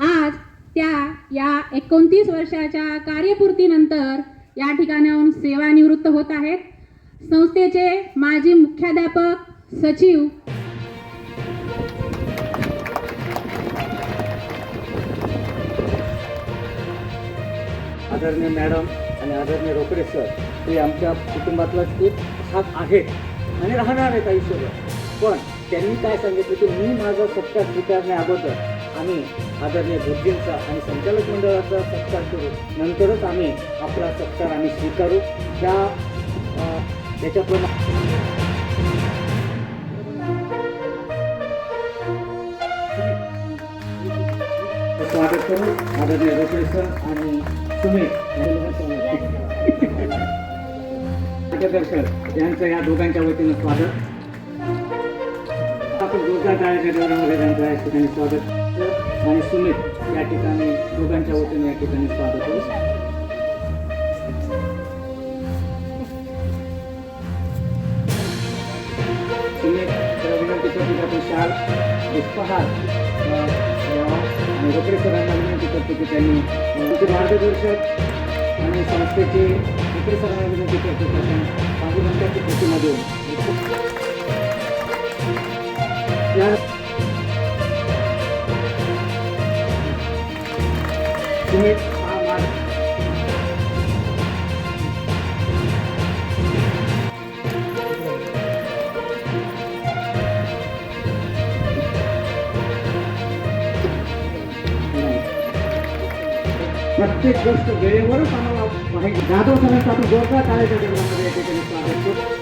आज त्या या एकोणतीस वर्षाच्या कार्यपूर्तीनंतर या ठिकाणाहून सेवानिवृत्त होत आहेत. संस्थेचे माजी मुख्याध्यापक सचिव आदरणीय मॅडम आणि आदरणीय रोकडे सर हे आमच्या कुटुंबातलाच एक भाग आहेत आणि राहणार आहेत आयुष्यभर. पण त्यांनी काय सांगितलं की मी माझा सत्कार स्वीकारण्या अगोदर आम्ही आदरणीय गुरुजींचा आणि संचालक मंडळाचा सत्कार करू. नंतरच आम्ही आपला सत्कार आम्ही स्वीकारू. त्या त्याच्याप्रमाणे स्वागत करू. आदरणीय रोकडे सर आणि सुमित मार्गदर्शक यांचं या दोघांच्या वतीनं स्वागत. आपण जोरदार टाळ्याच्या गौरवामध्ये त्यांचं या ठिकाणी स्वागत. आणि सुमित या ठिकाणी दोघांच्या वतीने या ठिकाणी स्वागत होईल करतो शाल पुष्पहार आणि रोकडे सरांना विनंती करतो की त्यांनी मार्गदर्शक आणि संस्थेचे रोकडे सरांना विनंती करतो की प्रत्येक गोष्ट वेळेवरच आम्हाला माहिती जाधव सरांचा आपण जोरदार कार्यक्रम गजरामध्ये या ठिकाणी स्वागत करू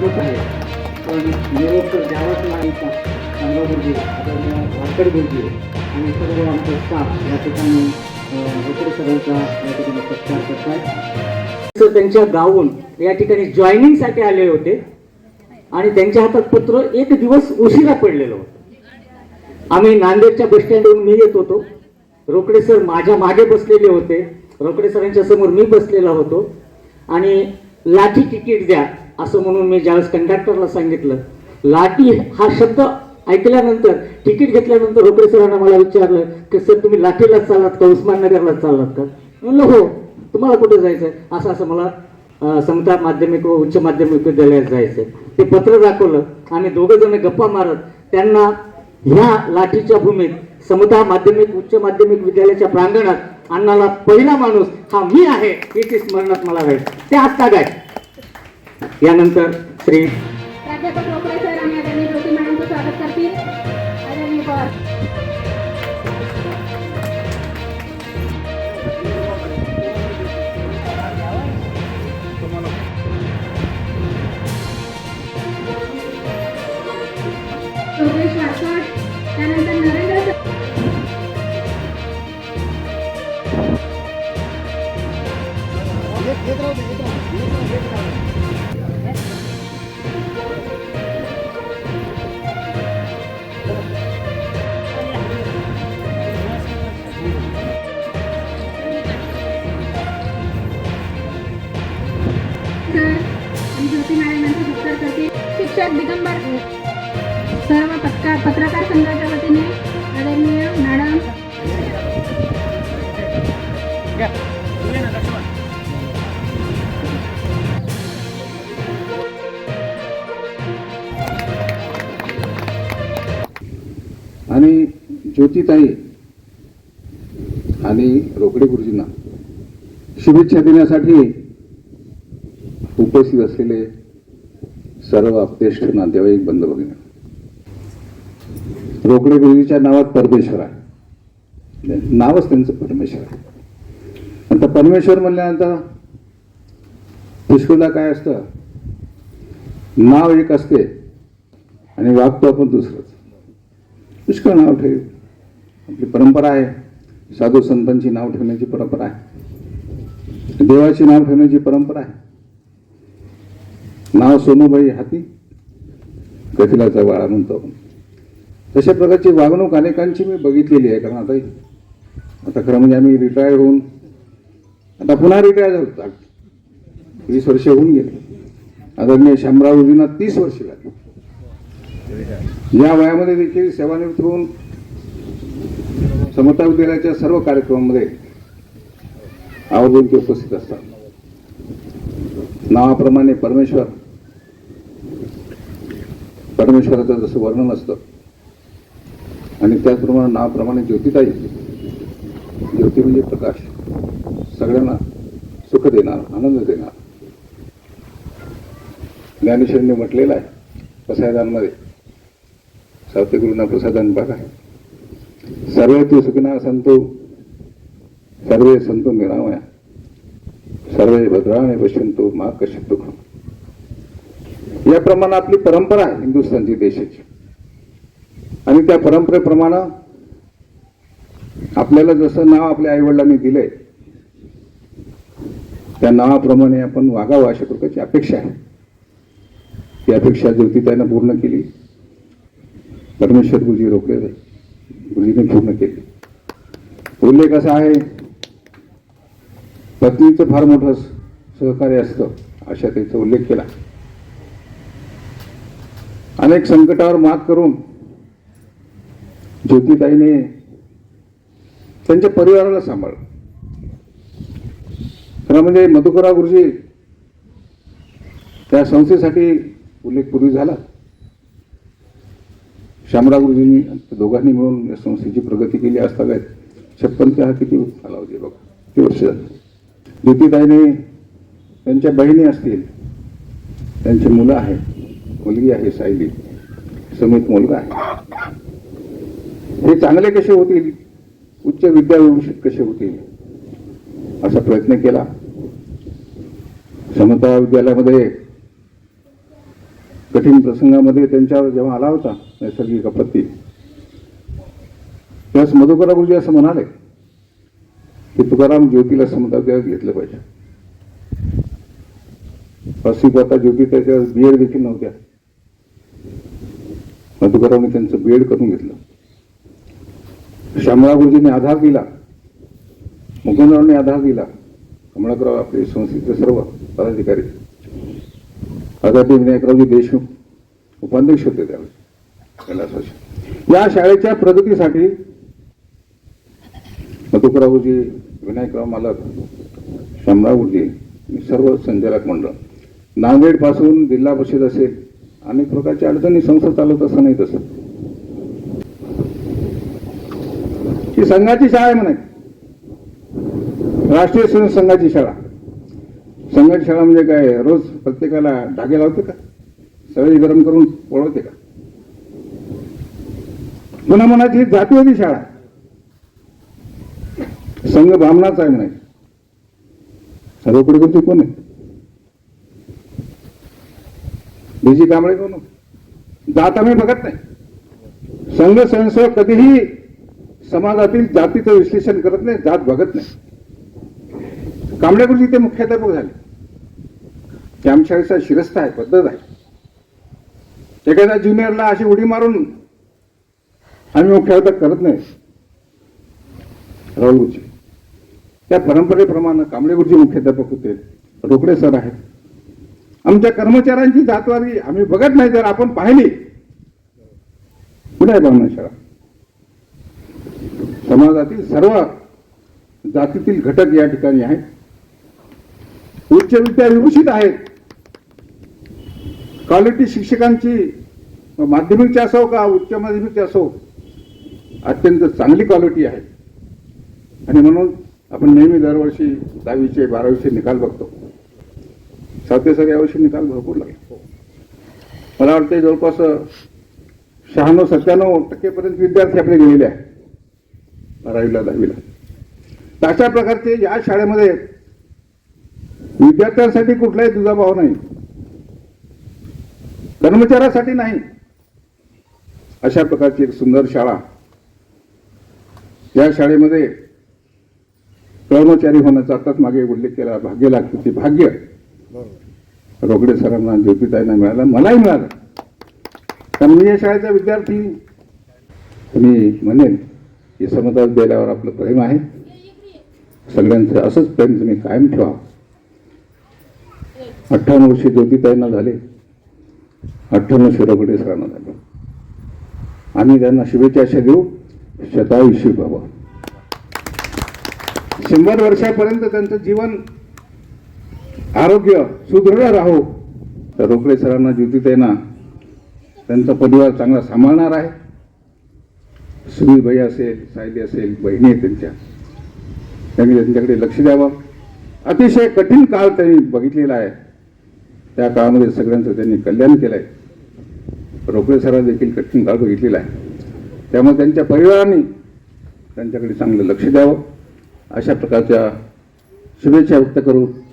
तर आहे पण निरोप तर द्यावाच नाही का सांगा गुरुजी आदरणीय वारकड गुरुजी आणि सर्व आमचा स्टाफ या ठिकाणी वकील सरांचा या ठिकाणी सत्कार करतायत सर त्यांच्या गावून या ठिकाणी जॉईनिंगसाठी आले होते. आणि त्यांच्या हातात पत्र एक दिवस उशिरा पडलेलं होतं. आम्ही नांदेडच्या बस स्टँडवरून मी येत होतो. रोकडे सर माझ्या मागे बसलेले होते. रोकडे सरांच्या समोर मी बसलेला होतो. आणि लाठी तिकीट द्या असं म्हणून मी ज्यावेळेस कंडक्टरला सांगितलं लाठी हा शब्द ऐकल्यानंतर तिकीट घेतल्यानंतर रोकडे सरांना मला विचारलं की सर तुम्ही लाठीलाच चाललात का उस्माननगरलाच चाललात का? म्हणलं हो तुम्हाला कुठे जायचं असं असं मला समता माध्यमिक व उच्च माध्यमिक विद्यालयात जायचं ते पत्र दाखवलं आणि दोघं जण गप्पा मारत त्यांना ह्या लाठीच्या भूमीत समता माध्यमिक उच्च माध्यमिक विद्यालयाच्या प्रांगणात अण्णाला पहिला माणूस हा मी आहे याची स्मरणात मला राहील. ते आत्ता काय यानंतर श्री प्राध्यापक रोकडे सर आणि आदरणीय ज्योती मॅडमचं स्वागत करतील. आदरणीय शिक्षक दिगंबर सर्व पत्रकार पत्रकार संघाच्या वतीने आदरणीय मॅडम. आणि ज्योतिताई आणि रोकडे गुरुजींना शुभेच्छा देण्यासाठी उपस्थित असलेले सर्व अपतेष्ट नातेवाईक बंद बघणे रोकडे गुरुजीच्या नावात परमेश्वर आहे. नावच त्यांचं परमेश्वर आहे. आता परमेश्वर म्हणल्यानंतर पुष्कळदा काय असतं? नाव एक असते आणि वागतो आपण दुसरंच. पुष्कळ नाव ठेव. आपली परंपरा आहे. साधू संतांची नाव ठेवण्याची परंपरा आहे. देवाची नाव ठेवण्याची परंपरा आहे. नाव सोनूबाई हाती कथिलाचा वाळा म्हणतो तशा प्रकारची वागणूक अनेकांची मी बघितलेली आहे कारण आता आता खरं म्हणजे आम्ही रिटायर होऊन आता पुन्हा रिटायर झालो. वीस वर्ष होऊन गेले. आदरणीय शामरावजींना तीस वर्ष लागली. या वयामध्ये देखील सेवानिवृत्त होऊन समता विद्यालयाच्या सर्व कार्यक्रमामध्ये आवर्जून ते उपस्थित असतात. नावाप्रमाणे परमेश्वर परमेश्वराचं जसं वर्णन असतं. आणि त्याचप्रमाणे नावाप्रमाणे ज्योतिताई. ज्योती म्हणजे प्रकाश. सगळ्यांना सुख देणार आनंद देणार. ज्ञानेश्वरीने म्हटलेलं आहे प्रसादांमध्ये. सावतेगुरूंना प्रसादान बघा. सर्वे तू सुखिना संतो सर्वे संतो निरामया सर्वे भद्राने पश्यंतो मा कश्चित दुःख. याप्रमाणे आपली परंपरा आहे हिंदुस्थानची देशाची. आणि त्या परंपरेप्रमाणे आपल्याला जसं नाव आपल्या आईवडिलांनी दिलंय त्या नावाप्रमाणे आपण वागावं अशा प्रकारची अपेक्षा आहे. ती अपेक्षा ज्योतिताईनं पूर्ण केली. परमेश्वर गुरुजी रोखले गुरुजीने पूर्ण केली. उल्लेख असा आहे पत्नीचं फार मोठं सहकार्य असतं अशा त्याचा उल्लेख केला. अनेक संकटावर मात करून ज्योतिताईने त्यांच्या परिवाराला सांभाळलं. खरं म्हणजे मधुकरा गुरुजी त्या संस्थेसाठी उल्लेख पूर्वी झाला. श्यामराव गुरुजींनी दोघांनी मिळून या संस्थेची प्रगती केली. असता काय छप्पन ते हा किती कालावधी बघा? किती वर्ष ज्योतिताईने त्यांच्या बहिणी असतील त्यांची मुलं आहेत. मुलगी आहे सायली. समित मुलगा आहे. हे चांगले कसे होतील? उच्च विद्याविभूषित कसे होतील? असा प्रयत्न केला. समता विद्यालयामध्ये कठीण प्रसंगामध्ये त्यांच्यावर जेव्हा आला होता नैसर्गिक आपत्ती त्यास मधुकरा गुरुजी असं म्हणाले की तुकाराम ज्योतीला समता विद्यालयात घेतलं पाहिजे. अशी आता ज्योती त्याच्या बीएड देखील नव्हत्या. मधुकरावने त्यांचं बीएड करून घेतलं. श्यामराव गुरुजींनी आधार दिला. मुकुंदरावने आधार दिला. कमळाकराव आपले संस्थेचे सर्व पदाधिकारी. आझादी विनायकरावजी देशमुख उपाध्यक्ष होते त्यावेळी. या शाळेच्या प्रगतीसाठी मधुकरावजी विनायकराव मालक शामरावजी सर्व संचालक मंडळ नांदेडपासून जिल्हा परिषद असेल अनेक प्रकारच्या अडचणी संस्था चालवत असं नाही तसं. ही संघाची शाळा आहे म्हणे. राष्ट्रीय स्वयं संघाची शाळा. संघाची शाळा म्हणजे काय? रोज प्रत्येकाला धागे लावते का? सगळी गरम करून पळवते का? पुन्हा म्हणायची जातीवादी शाळा. संघ ब्राह्मणाचा आहे म्हणे. सर्वकडे कोणती कोण आहे? बीजी कांबळे कोण जात आम्ही बघत नाही. संघ स्वयंसेवक कधीही समाजातील जातीचं विश्लेषण करत नाही जात बघत नाही. कांबळे गुरुजी ते मुख्याध्यापक झाले. ते आमच्या शिरस्त आहे पद्धत आहे. एखाद्या ज्युनियरला अशी उडी मारून आम्ही मुख्याध्यापक करत नाही. राहुल गुरुजी त्या परंपरेप्रमाणे कांबळे गुरुजी मुख्याध्यापक होते. रोकडे सर आहेत. आमच्या कर्मचाऱ्यांची जातवारी आम्ही बघत नाही जर आपण पाहिली. कुठे आहे ब्राह्मण शाळा समाजातील सर्व जातीतील घटक या ठिकाणी आहेत. उच्च विद्या विभूषित आहेत. क्वालिटी शिक्षकांची माध्यमिकची असो का उच्च माध्यमिकची असो अत्यंत चांगली क्वालिटी आहे. आणि म्हणून आपण नेहमी दरवर्षी दहावीचे बारावीचे निकाल बघतो. सातवे सगळे यावर्षी निकाल भरपूर लागले. मला वाटते जवळपास शहाण्णव सत्त्याण्णव टक्केपर्यंत विद्यार्थी आपले गेलेले आहेत. बारावीला दहावीला. तर अशा प्रकारचे या शाळेमध्ये विद्यार्थ्यांसाठी कुठलाही दुजाभाव नाही. कर्मचाऱ्यासाठी नाही. अशा प्रकारची एक सुंदर शाळा या शाळेमध्ये कर्मचारी होण्याचा आताच मागे उल्लेख केला भाग्य लागते ते भाग्य. रोकडे सरांना ज्योतिताईंना मिळाला. मलाही मिळालं. कारण मी या शाळेचा विद्यार्थी. मी म्हणेन की समता विद्यालयावर आपलं प्रेम आहे. सगळ्यांचं असंच प्रेम तुम्ही कायम ठेवा. अठ्ठावन्न वर्षी ज्योतिताईंना झाले. अठ्ठावन्न वर्षी रोकडे सरांना झाले. आम्ही त्यांना शुभेच्छा अशा देऊ शतायुष्य व्हावं शंभर वर्षापर्यंत त्यांचं जीवन आरोग्य सुदृढ राहो. तर रोकडे सरांना ज्योतिताईंना त्यांचा परिवार चांगला सांभाळणार आहे. सुनीलबाई असेल सायली असेल बहिणी आहे त्यांच्या. त्यांनी त्यांच्याकडे लक्ष द्यावं. अतिशय कठीण काळ त्यांनी बघितलेला आहे. त्या काळामध्ये सगळ्यांचं त्यांनी कल्याण केलं आहे रोकडे सरा देखील कठीण काळ बघितलेला आहे. त्यामुळे त्यांच्या परिवाराने त्यांच्याकडे चांगलं लक्ष द्यावं. अशा प्रकारच्या शुभेच्छा व्यक्त करून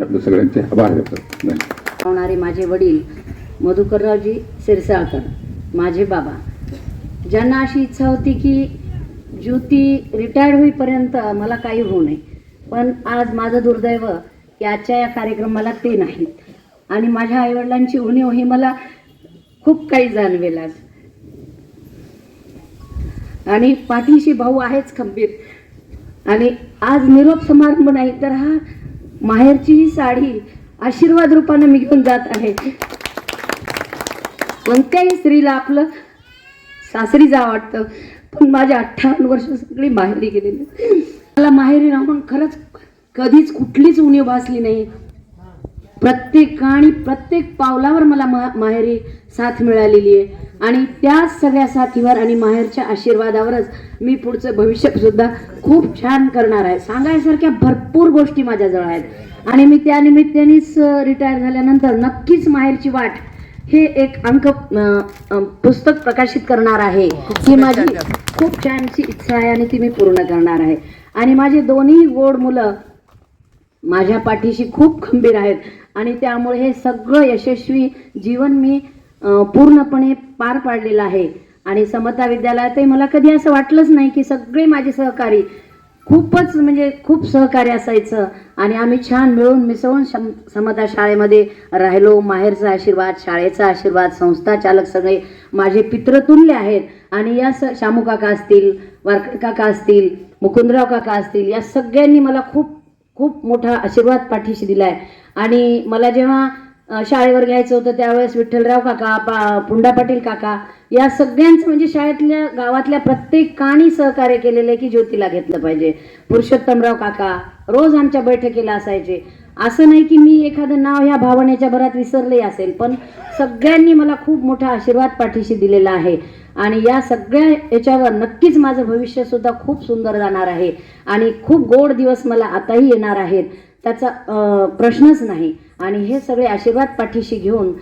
आपल्या सगळ्यांचे आभार व्यक्त धन्यवाद माझे वडील मधुकररावजी सिरसाळकर माझे बाबा. ज्यांना अशी इच्छा होती की ज्योती रिटायर्ड होईपर्यंत मला काही होऊ नये पण आज माझं दुर्दैव की आजच्या या कार्यक्रमाला ते नाहीत आणि माझ्या आईवडिलांची उणीव ही मला खूप काही जाणवेल आज. आणि पाठीशी भाऊ आहेच खंबीर. आणि आज निरोप समारंभ नाही तर हा माहेरची ही साडी आशीर्वाद रूपानं मी घेऊन जात आहे. कोणत्याही स्त्रीला आपलं सासरी जा वाटतं. पण माझ्या अठ्ठावन्न वर्ष सगळी माहेरी गेलेली. मला माहेरी राहून खरंच कधीच कुठलीच उणीव भासली नाही. प्रत्येक आणि प्रत्येक पावलावर मला मा माहेरी साथ मिळालेली आहे. आणि त्या सगळ्या साथीवर आणि माहेरच्या आशीर्वादावरच मी पुढचं भविष्य सुद्धा खूप छान करणार आहे. सांगायसारख्या भरपूर गोष्टी माझ्याजवळ आहेत. आणि मी त्या निमित्तानेच रिटायर झाल्यानंतर नक्कीच माहेरची वाट हे एक अंक पुस्तक प्रकाशित करणार आहे. ही माझी खूप छानशी इच्छा आहे आणि ती मी पूर्ण करणार आहे. आणि माझे दोन्ही गोड मुलं माझ्या पाठीशी खूप खंबीर आहेत. आणि त्यामुळे हे सगळं यशस्वी जीवन मी पूर्णपणे पार पाडलेला आहे. आणि समता विद्यालयातही मला कधी असं वाटलंच नाही की सगळे माझे सहकारी खूपच म्हणजे खूप सहकार्य असायचं. आणि आम्ही छान मिळून मिसळून शम समता शाळेमध्ये राहिलो. माहेरचा आशीर्वाद शाळेचा आशीर्वाद संस्था चालक सगळे माझे पित्रतुल्य आहेत. आणि या स शामू काका असतील वारकड काका असतील मुकुंदराव काका असतील या सगळ्यांनी मला खूप खूप मोठा आशीर्वाद पाठीशी दिलाय. आणि मला जेव्हा शाळेवर घ्यायचं होतं त्यावेळेस विठ्ठलराव काका पा पुंडा पाटील काका या सगळ्यांचं म्हणजे शाळेतल्या गावातल्या प्रत्येकाने सहकार्य केलेलं आहे की ज्योतीला घेतलं पाहिजे. पुरुषोत्तमराव काका रोज आमच्या बैठकीला असायचे. असं नाही की मी एखादं नाव ह्या भावनेच्या भरात विसरले असेल पण सगळ्यांनी मला खूप मोठा आशीर्वाद पाठीशी दिलेला आहे. आणि या सगळ्या याच्यावर नक्कीच माझं भविष्यसुद्धा खूप सुंदर जाणार आहे. आणि खूप गोड दिवस मला आताही येणार आहेत. त्याचा प्रश्नच नाही. आणि हे सगळे आशीर्वाद पाठीशी घेऊन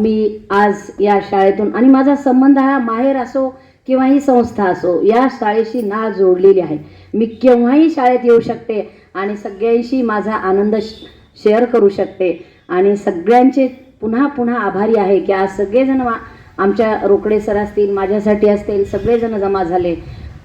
मी आज या शाळेतून आणि माझा संबंध हा माहेर असो किंवा ही संस्था असो या शाळेशी नाळ जोडलेली आहे. मी केव्हाही शाळेत येऊ शकते आणि सगळ्यांशी माझा आनंद श- शेअर करू शकते. आणि सगळ्यांचे पुन्हा पुन्हा आभारी आहे की आज सगळेजण आमच्या रोकडे सर असतील माझ्यासाठी असतील सगळेजण जमा झाले.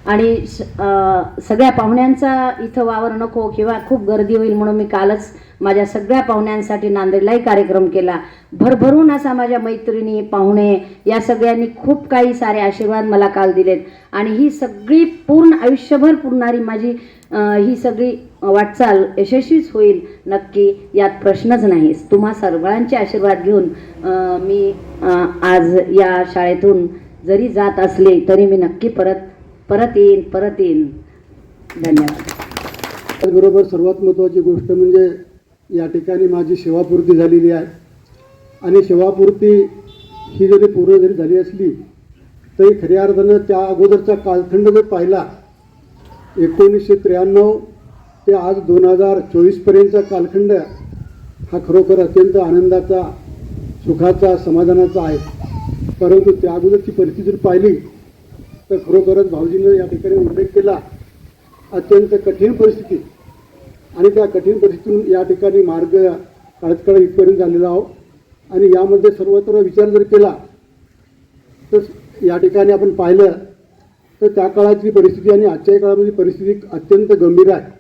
आणि सगळ्या पाहुण्यांचा इथं वावर नको किंवा खूप गर्दी होईल म्हणून मी कालच माझ्या सगळ्या पाहुण्यांसाठी नांदेडलाही कार्यक्रम केला. भरभरून असा माझ्या मैत्रिणी पाहुणे या सगळ्यांनी खूप काही सारे आशीर्वाद मला काल दिलेत. आणि ही सगळी पूर्ण आयुष्यभर पुरणारी माझी ही सगळी वाटचाल यशस्वीच होईल नक्की यात प्रश्नच नाही. तुम्हा सर्वांचे आशीर्वाद घेऊन मी आज या शाळेतून जरी जात असले तरी मी नक्की परत परत येईन परत येईन. धन्यवाद. त्याचबरोबर सर्वात महत्त्वाची गोष्ट म्हणजे या ठिकाणी माझी सेवापूर्ती झालेली आहे. आणि सेवापूर्ती ही जरी पूर्ण जरी झाली असली तरी खऱ्या अर्थानं त्या अगोदरचा कालखंड जर पाहिला एकोणीसशे त्र्याण्णव ते आज दोन हजार चोवीसपर्यंतचा कालखंड हा खरोखर अत्यंत आनंदाचा सुखाचा समाधानाचा आहे. परंतु त्या अगोदरची परिस्थिती जर पाहिली तर खरोखरच भाऊजीनं या ठिकाणी उल्लेख केला. अत्यंत कठीण परिस्थिती. आणि त्या कठीण परिस्थितीतून या ठिकाणी मार्ग काढत काढत इथपर्यंत झालेला आहोत आणि यामध्ये सर्वत्र विचार जर केला तर या ठिकाणी आपण पाहिलं तर त्या काळातली परिस्थिती आणि आजच्या काळामध्ये परिस्थिती अत्यंत गंभीर आहे.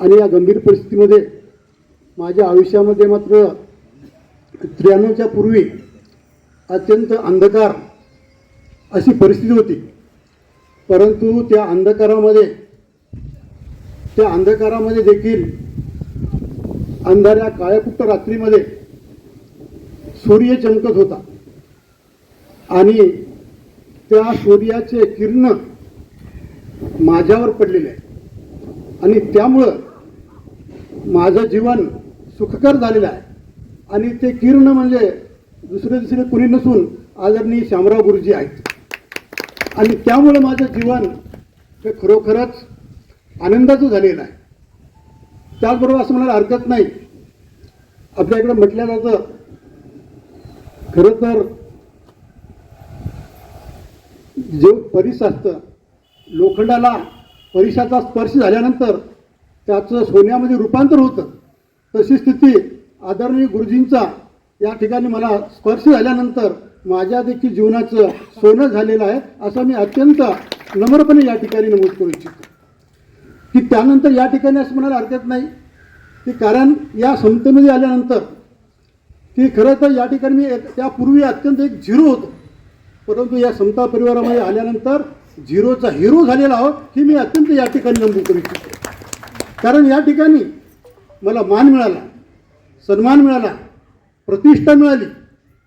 आणि या गंभीर परिस्थितीमध्ये माझ्या आयुष्यामध्ये मात्र त्र्याण्णवच्या पूर्वी अत्यंत अंधकार अशी परिस्थिती होती. परंतु त्या अंधकारामध्ये त्या अंधकारामध्ये देखील अंधाऱ्या काळ्याकुट्ट रात्रीमध्ये सूर्य चमकत होता. आणि त्या सूर्याचे किरण माझ्यावर पडलेले आहे आणि त्यामुळं माझं जीवन सुखकर झालेलं आहे. आणि ते किरण म्हणजे दुसरे दुसरे कुणी नसून आदरणीय शामराव गुरुजी आहेत. आणि त्यामुळं माझं जीवन हे खरोखरच आनंदाचं झालेलं आहे. त्याचबरोबर असं म्हणायला हरकत नाही. आपल्या इकडं म्हटलं जातं खरं तर जे परिस असतं लोखंडाला परिसाचा स्पर्श झाल्यानंतर त्याचं सोन्यामध्ये रूपांतर होतं. तशी स्थिती आदरणीय गुरुजींचा या ठिकाणी मला स्पर्श झाल्यानंतर माझ्या देखील जीवनाचं सोनं झालेलं आहे असं मी अत्यंत नम्रपणे या ठिकाणी नमूद करू इच्छितो. की त्यानंतर या ठिकाणी असं म्हणायला हरकत नाही की कारण या समतेमध्ये आल्यानंतर की खरं तर या ठिकाणी मी त्यापूर्वी अत्यंत एक झिरो होतो. परंतु या समता परिवारामध्ये आल्यानंतर झिरोचा हिरो झालेला आहोत ही मी अत्यंत या ठिकाणी नमूद करू इच्छितो. कारण या ठिकाणी मला मान मिळाला सन्मान मिळाला प्रतिष्ठा मिळाली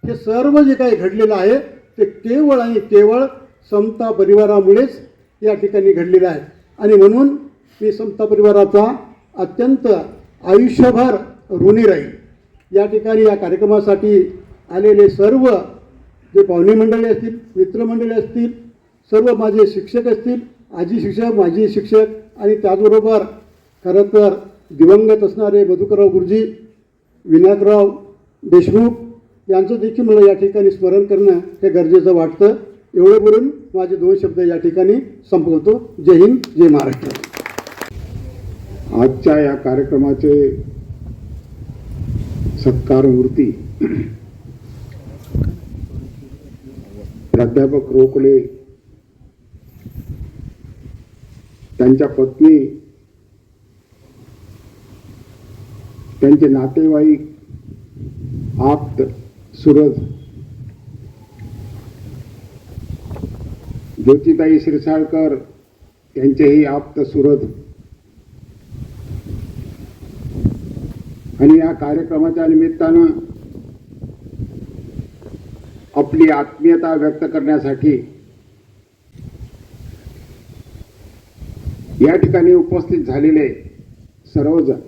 हे सर्व जे काही घडलेलं आहे ते केवळ आणि केवळ समता परिवारामुळेच या ठिकाणी घडलेलं आहे. आणि म्हणून मी समता परिवाराचा अत्यंत आयुष्यभर ऋणी राहील. या ठिकाणी या कार्यक्रमासाठी आलेले सर्व जे पाहुणे मंडळी असतील मित्रमंडळी असतील सर्व माझे शिक्षक असतील आजी शिक्षक माजी शिक्षक आणि त्याचबरोबर खरं तर दिवंगत असणारे मधुकरराव गुरुजी विनायकराव देशमुख यांचं देखील मला या ठिकाणी स्मरण करणं हे गरजेचं वाटतं. एवढं बोलून माझे दोन शब्द या ठिकाणी संपवतो. जय हिंद जय महाराष्ट्र. आजच्या या कार्यक्रमाचे सत्कार मूर्ती प्राध्यापक रोकले त्यांच्या पत्नी त्यांचे नातेवाईक आप्त सुरज. ज्योतिताई शिरसाळकर यांचेही आप्त सुरत आणि या कार्यक्रमाच्या निमित्तानं आपली आत्मीयता व्यक्त करण्यासाठी या ठिकाणी उपस्थित झालेले सर्वजण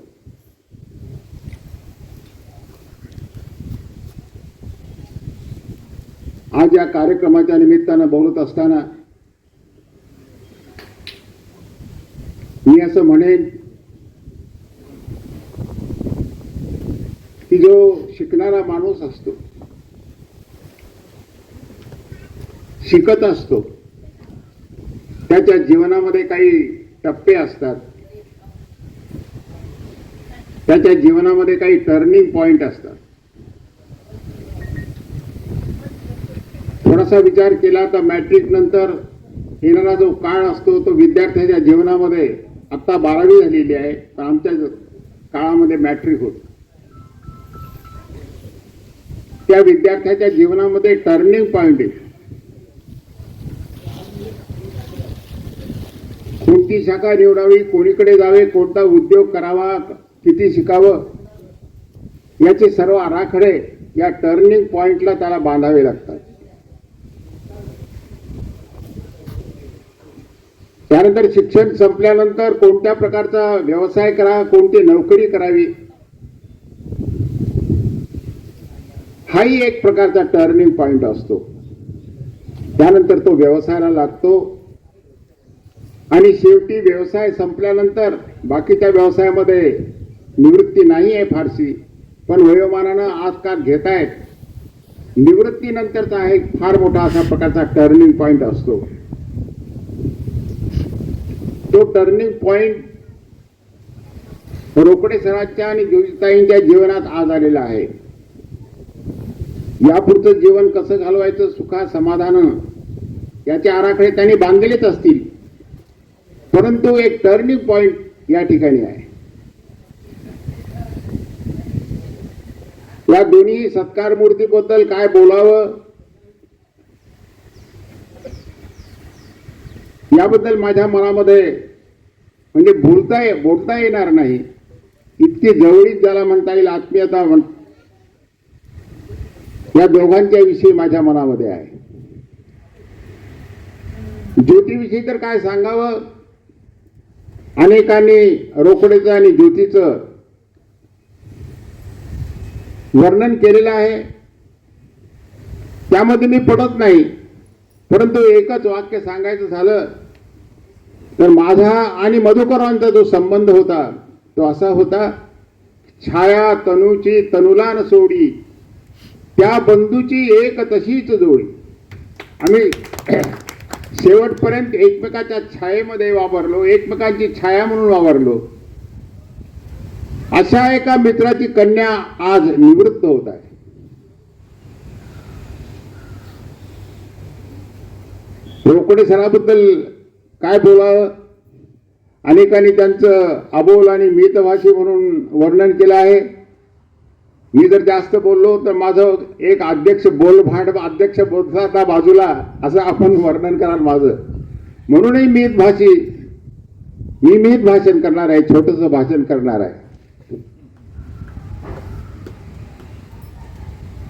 आज या कार्यक्रमाच्या निमित्तानं बोलत असताना मी असं म्हणेन की जो शिकणारा माणूस असतो शिकत असतो त्याच्या जीवनामध्ये काही टप्पे असतात. त्याच्या जीवनामध्ये काही टर्निंग पॉइंट असतात. थोडासा विचार केला तर मॅट्रिक नंतर येणारा जो काळ असतो तो विद्यार्थ्याच्या जीवनामध्ये आत्ता बारावी झालेली आहे तर आमच्या काळामध्ये मॅट्रिक होत. त्या विद्यार्थ्याच्या जीवनामध्ये टर्निंग पॉइंट आहे. कोणती शाखा निवडावी कोणीकडे जावे कोणता उद्योग करावा किती शिकावं याचे सर्व आराखडे या टर्निंग पॉइंटला त्याला बांधावे लागतात. त्यानंतर शिक्षण संपल्यानंतर कोणत्या प्रकारचा व्यवसाय करा कोणती नोकरी करावी? हाही एक प्रकारचा टर्निंग पॉइंट असतो. त्यानंतर तो व्यवसायाला लागतो. आणि शेवटी व्यवसाय संपल्यानंतर बाकीच्या व्यवसायामध्ये निवृत्ती नाही आहे फारशी पण वयोमानानं आजकाल घेत आहेत निवृत्तीनंतरचा एक फार मोठा असा प्रकारचा टर्निंग पॉइंट असतो. तो टर्निंग पॉइंट रोकडे सरांच्या आणि ज्योतिताईंच्या जीवनात आज आलेला आहे. यापुढचं जीवन कसं घालवायचं सुखा समाधान याचे आराखडे त्यांनी बांधलेच असतील. परंतु एक टर्निंग पॉइंट या ठिकाणी आहे. या दोन्ही सत्कार मूर्तीबद्दल काय बोलावं? याबद्दल माझ्या मनामध्ये म्हणजे बोलता ये- बोलता येणार नाही. इतकी जवळीत ज्याला म्हणता येईल आत्मीयता म्हण या दोघांच्या विषयी माझ्या मनामध्ये आहे. ज्योतीविषयी तर काय सांगावं? अनेकांनी रोकडेचं आणि ज्योतीचं वर्णन केलेलं आहे. त्यामध्ये मी पडत नाही. परंतु एकच वाक्य सांगायचं झालं तर माझा आणि मधुकरांचा जो संबंध होता तो असा होता छाया तनूची तनुला न सोडी त्या बंधूची एक तशीच जोडी. आम्ही शेवटपर्यंत एकमेकाच्या छायेमध्ये वावरलो एकमेकांची छाया म्हणून वावरलो. अशा एका मित्राची कन्या आज निवृत्त होत आहे. रोकडे सराबद्दल काय बोलावं? अनेकांनी त्यांचं अबोल आणि मितभाषी म्हणून वर्णन केलं आहे. मी जर जास्त बोललो तर माझं एक अध्यक्ष बोलभांड अध्यक्ष बोलता बाजूला असं आपण वर्णन कराल माझं. म्हणूनही मीत भाषी मी मीत भाषण करणार आहे छोटस भाषण करणार आहे.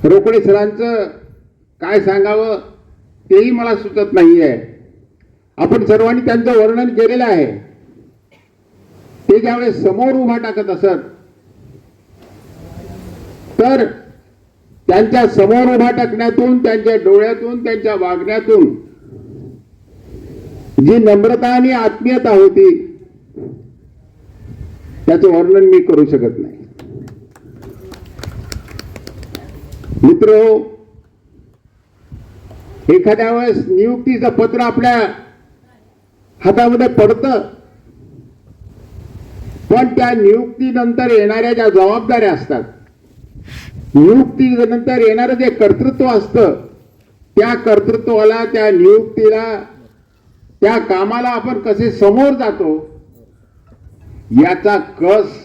रोकडे सरांचं काय सांगावं तेही मला सुचत नाहीये. आपण सर्वांनी त्यांचं वर्णन केलेलं आहे. ते ज्यावेळेस समोर उभा टाकत असत तर त्यांच्यासमोर उभा टाकण्यातून त्यांच्या डोळ्यातून त्यांच्या वागण्यातून जी नम्रता आणि आत्मीयता होती त्याचं वर्णन मी करू शकत नाही. मित्र एखाद्या वेळेस नियुक्तीचं पत्र आपल्या हातामध्ये पडतं. पण त्या नियुक्तीनंतर येणाऱ्या ज्या जबाबदाऱ्या असतात नियुक्तीनंतर येणारं जे कर्तृत्व असतं त्या कर्तृत्वाला त्या नियुक्तीला त्या कामाला आपण कसे समोर जातो याचा कस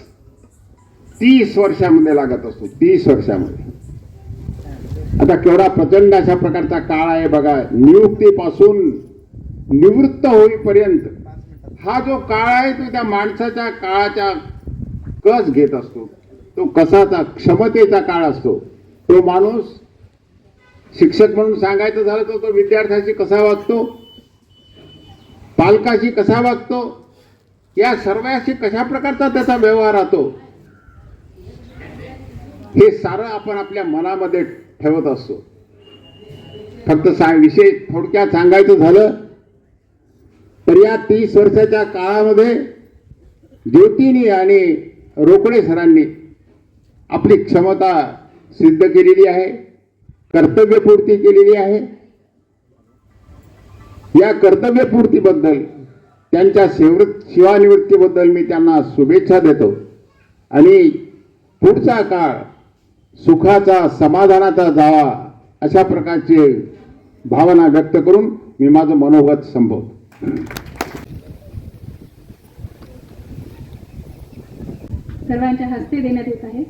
तीस वर्षामध्ये लागत असतो. तीस वर्षामध्ये. आता केवढा प्रचंड अशा प्रकारचा काळ आहे बघा. नियुक्तीपासून निवृत्त होईपर्यंत हा जो काळ आहे तो त्या माणसाच्या काळाच्या कस घेत असतो? तो कसाचा क्षमतेचा काळ असतो? तो माणूस शिक्षक म्हणून सांगायचं झालं तर तो विद्यार्थ्याशी कसा वागतो? पालकाशी कसा वागतो? या सर्वांशी कशा प्रकारचा त्याचा व्यवहार राहतो? हे सारं आपण आपल्या मनामध्ये ठेवत असतो. फक्त सांग विषय थोडक्यात सांगायचं झालं तर या तीस वर्षाच्या काळामध्ये ज्योतिनी आणि रोकडे सरांनी आपली क्षमता सिद्ध केलेली आहे कर्तव्यपूर्ती केलेली आहे. या कर्तव्यपूर्तीबद्दल त्यांच्या शिव शिवानिवृत्तीबद्दल मी त्यांना शुभेच्छा देतो. आणि पुढचा काळ सुखाचा समाधानाचा जावा अशा प्रकारची भावना व्यक्त करून मी माझं मनोगत संभवतो सर्वांच्या हस्ते देण्यात येत आहे.